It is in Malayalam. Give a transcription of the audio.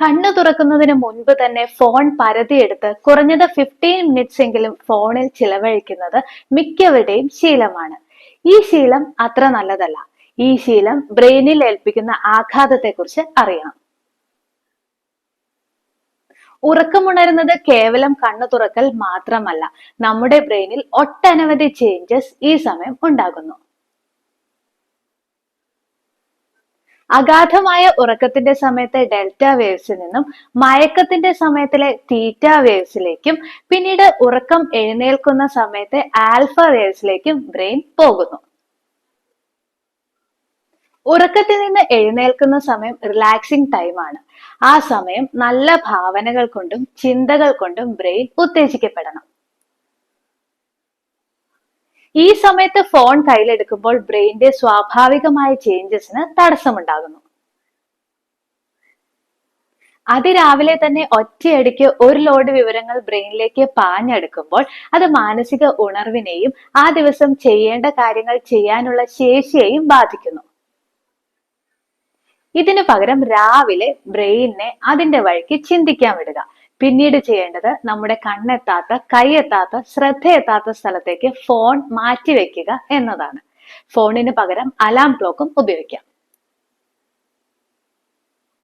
കണ്ണു തുറക്കുന്നതിന് മുൻപ് തന്നെ ഫോൺ പരതിയെടുത്ത് കുറഞ്ഞത് ഫിഫ്റ്റീൻ മിനിറ്റ്സ് എങ്കിലും ഫോണിൽ ചിലവഴിക്കുന്നത് മിക്കവരുടെയും ശീലമാണ്. ഈ ശീലം അത്ര നല്ലതല്ല. ഈ ശീലം ബ്രെയിനിൽ ഏൽപ്പിക്കുന്ന ആഘാതത്തെക്കുറിച്ച് അറിയണം. ഉറക്കമുണരുന്നത് കേവലം കണ്ണു തുറക്കൽ മാത്രമല്ല നമ്മുടെ ബ്രെയിനിൽ ഒട്ടനവധി ചേഞ്ചസ് ഈ സമയം ഉണ്ടാകുന്നു. അഗാധമായ ഉറക്കത്തിന്റെ സമയത്തെ ഡെൽറ്റ വേവ്സിൽ നിന്നും മയക്കത്തിന്റെ സമയത്തിലെ തീറ്റ വേവ്സിലേക്കും പിന്നീട് ഉറക്കം എഴുന്നേൽക്കുന്ന സമയത്തെ ആൽഫ വേവ്സിലേക്കും ബ്രെയിൻ പോകുന്നു. ഉറക്കത്തിൽ നിന്ന് എഴുന്നേൽക്കുന്ന സമയം റിലാക്സിംഗ് ടൈമാണ് ആ സമയം നല്ല ഭാവനകൾ കൊണ്ടും ചിന്തകൾ കൊണ്ടും ബ്രെയിൻ ഉത്തേജിക്കപ്പെടണം. ഈ സമയത്ത് ഫോൺ കയ്യിലെടുക്കുമ്പോൾ ബ്രെയിന്റെ സ്വാഭാവികമായ ചേഞ്ചസിന് തടസ്സമുണ്ടാകുന്നു. അതിരാവിലെ തന്നെ ഒറ്റയടിക്ക് ഒരു ലോഡ് വിവരങ്ങൾ ബ്രെയിനിലേക്ക് പാഞ്ഞെടുക്കുമ്പോൾ അത് മാനസിക ഉണർവിനെയും ആ ദിവസം ചെയ്യേണ്ട കാര്യങ്ങൾ ചെയ്യാനുള്ള ശേഷിയെയും ബാധിക്കുന്നു. ഇതിനു പകരം രാവിലെ ബ്രെയിനിനെ അതിന്റെ വഴിക്ക് ചിന്തിക്കാൻ വിടുക. പിന്നീട് ചെയ്യേണ്ടത് നമ്മുടെ കണ്ണെത്താത്ത കൈയെത്താത്ത ശ്രദ്ധയെത്താത്ത സ്ഥലത്തേക്ക് ഫോൺ മാറ്റിവെക്കുക എന്നതാണ്. ഫോണിന് പകരം അലാം ക്ലോക്കും ഉപയോഗിക്കാം.